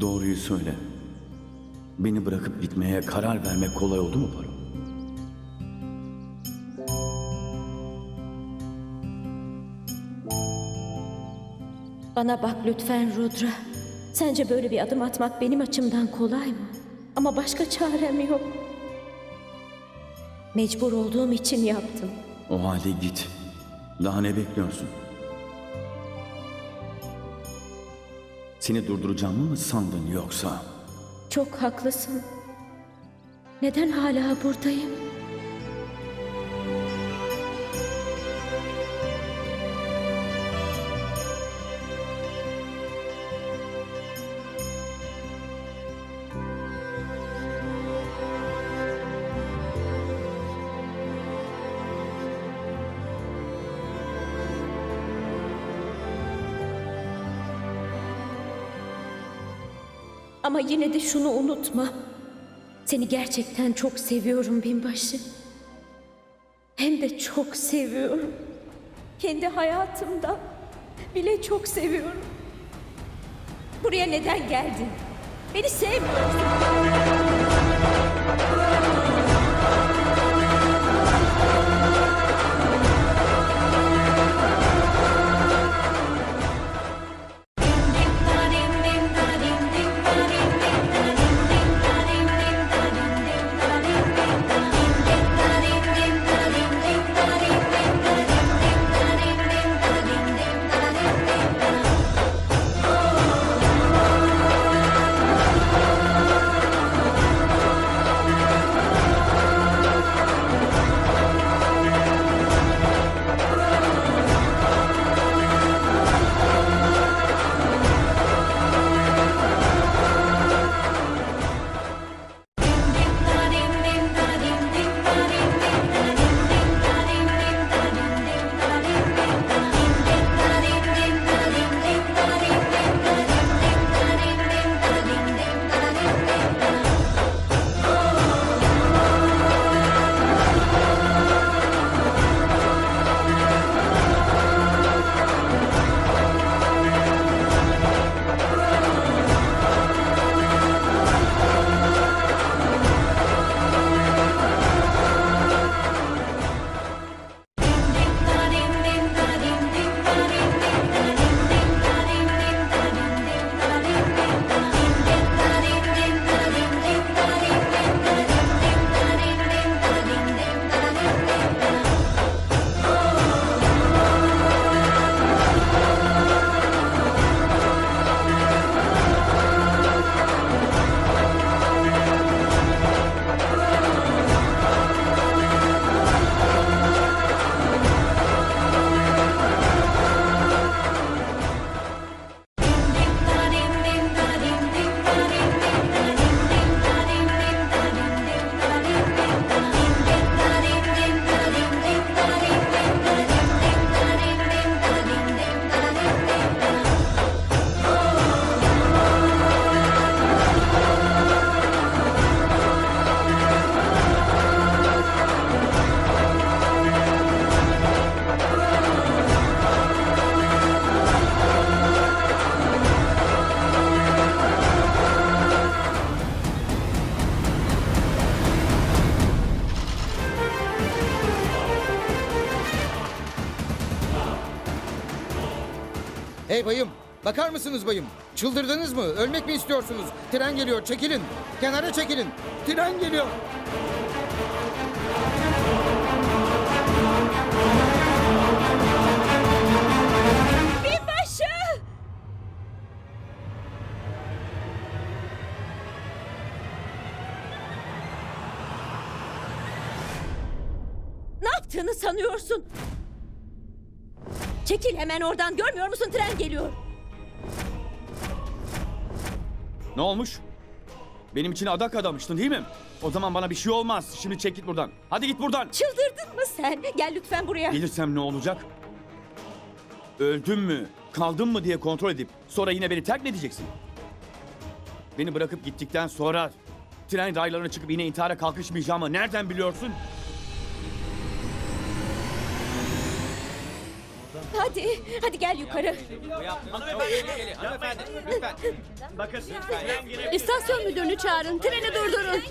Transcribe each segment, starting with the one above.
Doğruyu söyle. Beni bırakıp gitmeye karar vermek kolay oldu mu Paro? Bana bak lütfen Rudra. Sence böyle bir adım atmak benim açımdan kolay mı? Ama başka çarem yok. Mecbur olduğum için yaptım. O halde git. Daha ne bekliyorsun? Seni durduracağımı mı sandın yoksa? Çok haklısın. Neden hala buradayım? Ama yine de şunu unutma. Seni gerçekten çok seviyorum binbaşı. Hem de çok seviyorum. Kendi hayatımda bile çok seviyorum. Buraya neden geldin? Beni sevmiyorsun. Hey bayım, bakar mısınız bayım? Çıldırdınız mı? Ölmek mi istiyorsunuz? Tren geliyor, çekilin. Kenara çekilin. Tren geliyor. Binbaşı! Ne yaptığını sanıyorsun? Çekil hemen oradan görmüyor musun tren geliyor. Ne olmuş? Benim için adak adamıştın değil mi? O zaman bana bir şey olmaz. Şimdi çek git buradan. Hadi git buradan. Çıldırdın mı sen? Gel lütfen buraya. Gelirsem ne olacak? Öldüm mü, kaldım mı diye kontrol edip sonra yine beni terk mi edeceksin? Beni bırakıp gittikten sonra tren raylarına çıkıp yine intihara kalkışmayacağımı nereden biliyorsun? Hadi, hadi gel yukarı. İstasyon müdürünü çağırın. Treni durdurun.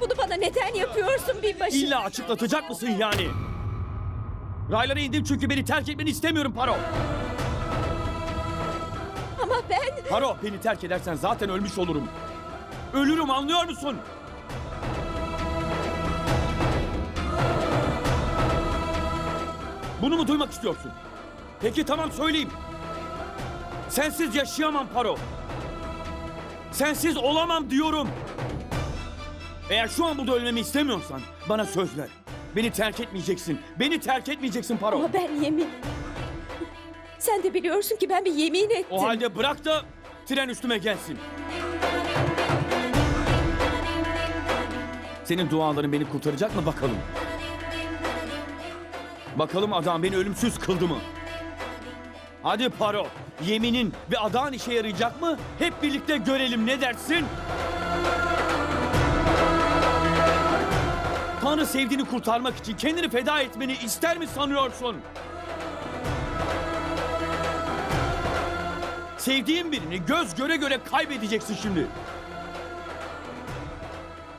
Bunu bana neden yapıyorsun binbaşı? İlla açıklatacak mısın yani? Raylara indim çünkü beni terk etmeni istemiyorum Paro. Ama ben... Paro beni terk edersen zaten ölmüş olurum. Ölürüm anlıyor musun? Bunu mu duymak istiyorsun? Peki tamam söyleyeyim. Sensiz yaşayamam Paro. Sensiz olamam diyorum. Eğer şu an burada ölmemi istemiyorsan bana söz ver. Beni terk etmeyeceksin. Beni terk etmeyeceksin Paro. Ama ben yemin... Sen de biliyorsun ki ben bir yemin ettim. O halde bırak da tren üstüme gelsin. Senin duaların beni kurtaracak mı bakalım? Bakalım adam beni ölümsüz kıldı mı? Hadi Paro, yeminin ve adağın işe yarayacak mı? Hep birlikte görelim ne dersin? Tanrı sevdiğini kurtarmak için kendini feda etmeni ister mi sanıyorsun? Sevdiğin birini göz göre göre kaybedeceksin şimdi.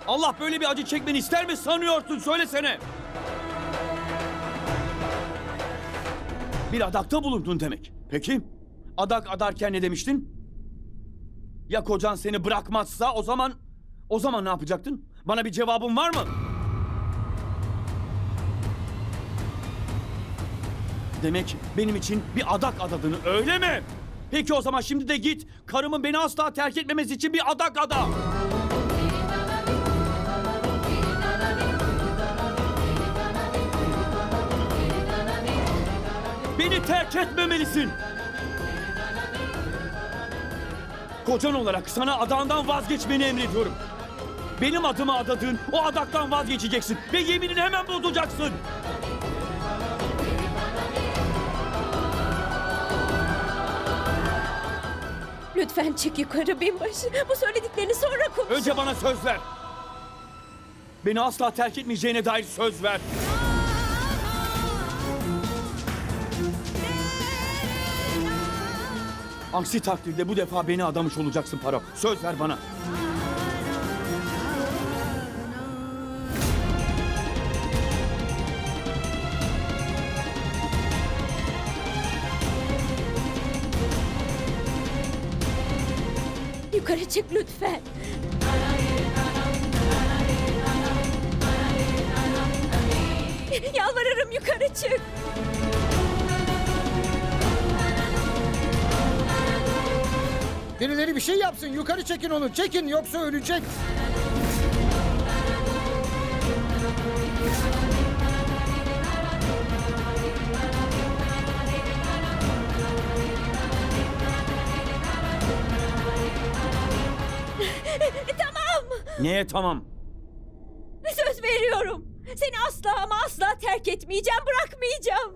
Allah böyle bir acı çekmeni ister mi sanıyorsun? Söylesene. Bir adakta bulundun demek. Peki, adak adarken ne demiştin? Ya kocan seni bırakmazsa o zaman... O zaman ne yapacaktın? Bana bir cevabın var mı? Demek benim için bir adak adadığını öyle mi? Peki o zaman şimdi de git karımın beni asla terk etmemesi için bir adak ada. Beni terk etmemelisin. Kocan olarak sana adağından vazgeçmeni emrediyorum. Benim adıma adadığın o adaktan vazgeçeceksin ve yeminini hemen bozacaksın. Lütfen çık yukarı binbaşı. Bu söylediklerini sonra konuş. Önce bana söz ver. Beni asla terk etmeyeceğine dair söz ver. Aksi takdirde bu defa beni adamış olacaksın Paro. Söz ver bana. Yukarı çık lütfen. Yalvarırım yukarı çık. Birileri bir şey yapsın. Yukarı çekin onu. Çekin yoksa ölecek. Tamam. Neye tamam? Söz veriyorum. Seni asla ama asla terk etmeyeceğim, bırakmayacağım.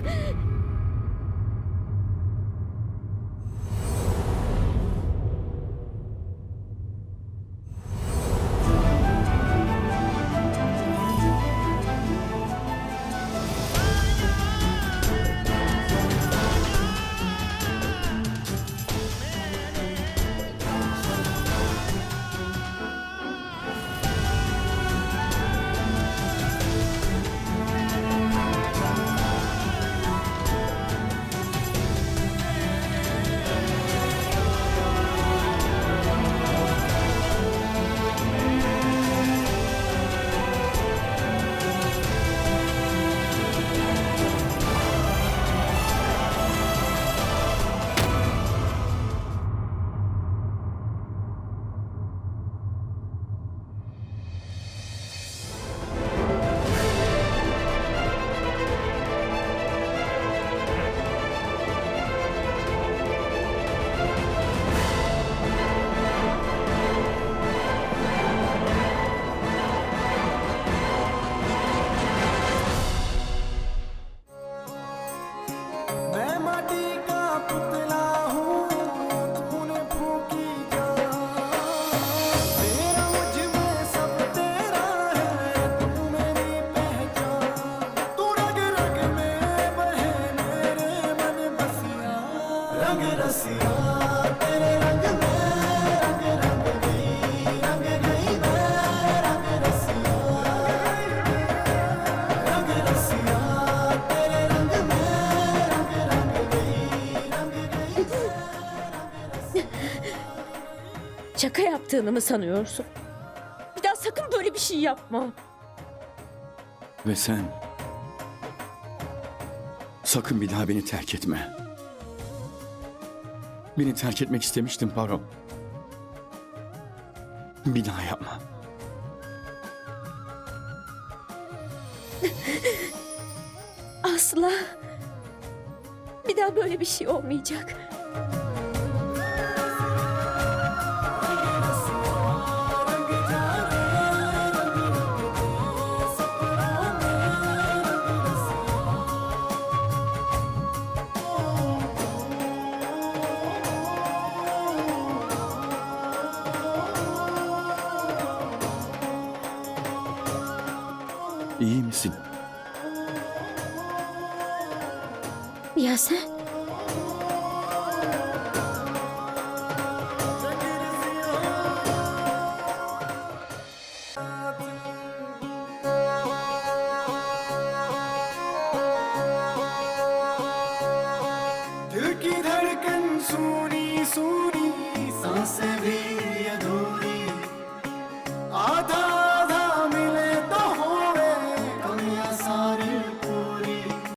yaptığını mı sanıyorsun? Bir daha sakın böyle bir şey yapma. Ve sen... Sakın bir daha beni terk etme. Beni terk etmek istemiştin Paro. Bir daha yapma. Asla. Bir daha böyle bir şey olmayacak. İyi misin? Ya sen?